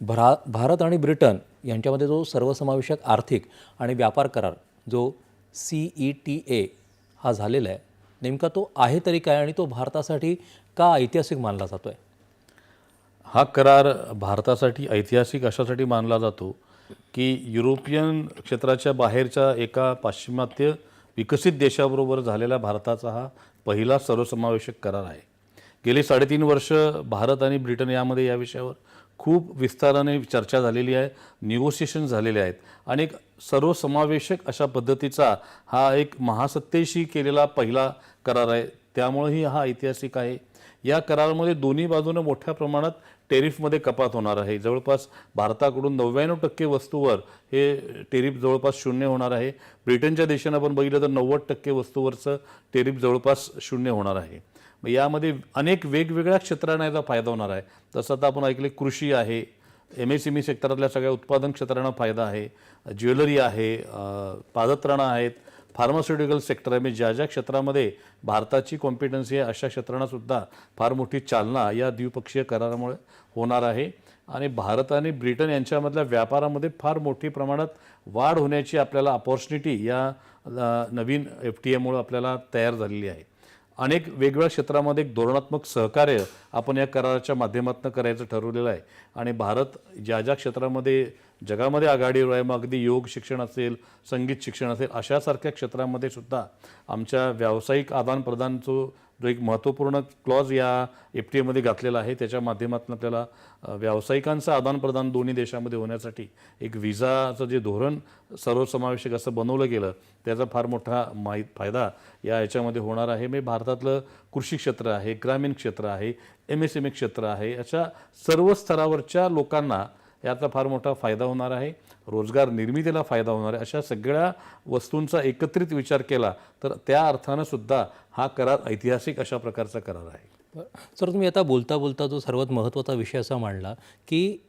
भरा भारत आणि ब्रिटन यांच्यामध्ये जो सर्वसमावेशक आर्थिक आणि व्यापार करार जो सी ई टी ए हा झालेला आहे नेमका तो आहे तरी काय आणि तो भारतासाठी का ऐतिहासिक मानला जातो आहे हा करार भारतासाठी ऐतिहासिक अशासाठी मानला जातो की युरोपियन क्षेत्राच्या बाहेरच्या एका पाश्चिमात्य विकसित देशाबरोबर झालेला भारताचा हा पहिला सर्वसमावेशक करार आहे. गेली साडेतीन वर्ष भारत आणि ब्रिटन यामध्ये या विषयावर खूप विस्ताराने चर्चा झालेली आहे निगोशिएशन झालेले आहेत. आणि एक सर्वसमावेशक अशा पद्धतीचा हा एक महासत्तेशी केलेला पहिला करार आहे. त्यामुळेही हा ऐतिहासिक आहे. या करारामध्ये दोन्ही बाजूने मोठ्या प्रमाणात टेरिफमध्ये कपात होणार आहे. जवळपास भारताकडून नव्याण्णव टक्के वस्तूवर हे टेरिफ जवळपास शून्य होणार आहे. ब्रिटनच्या देशानं आपण बघितलं तर नव्वद टक्के वस्तूवरचं टेरिफ जवळपास शून्य होणार आहे. मग यामध्ये अनेक वेगवेगळ्या क्षेत्रांना याचा फायदा होणार आहे. तसं आता आपण ऐकले कृषी आहे एम एस एम ई सेक्टरातल्या सगळ्या उत्पादन क्षेत्रांना फायदा आहे ज्वेलरी आहे पादत्राणं आहेत फार्मास्युटिकल सेक्टर आहे. म्हणजे ज्या ज्या क्षेत्रामध्ये भारताची कॉम्पिटन्सी आहे अशा क्षेत्रांनासुद्धा फार मोठी चालना या द्विपक्षीय करारामुळे होणार आहे. आणि भारत आणि ब्रिटन यांच्यामधल्या व्यापारामध्ये फार मोठी प्रमाणात वाढ होण्याची आपल्याला अपॉर्च्युनिटी या नवीन एफ टी एमुळे आपल्याला तयार झालेली आहे. अनेक वेगवेगळ्या क्षेत्रामध्ये एक धोरणात्मक सहकार्य आपण या कराराच्या माध्यमातून करायचं ठरवलेलं आहे. आणि भारत ज्या ज्या क्षेत्रामध्ये जगामध्ये आघाडीवर आहे मग अगदी योग शिक्षण असेल संगीत शिक्षण असेल अशासारख्या क्षेत्रामध्ये सुद्धा आमच्या व्यावसायिक आदानप्रदानचं जो एक महत्त्वपूर्ण क्लॉज या एफ टी एमध्ये घातलेला आहे त्याच्या माध्यमातून आपल्याला व्यावसायिकांचं आदानप्रदान दोन्ही देशामध्ये होण्यासाठी एक विजाचं जे धोरण सर्वसमावेशक असं बनवलं गेलं त्याचा फार मोठा माहीत फायदा या याच्यामध्ये होणार आहे. म्हणजे भारतातलं कृषी क्षेत्र आहे ग्रामीण क्षेत्र आहे एम एस एम ई क्षेत्र आहे अशा सर्व स्तरावरच्या लोकांना याचा फार मोठा फायदा होणार आहे. रोजगार निर्मितीला फायदा होणार आहे. अशा सगळ्या वस्तूंचा एकत्रित विचार केला तर त्या अर्थानं सुद्धा हा करार ऐतिहासिक अशा प्रकारचा करार आहे. सर तुम्ही आता बोलता बोलता जो सर्वात महत्त्वाचा विषय असा मांडला की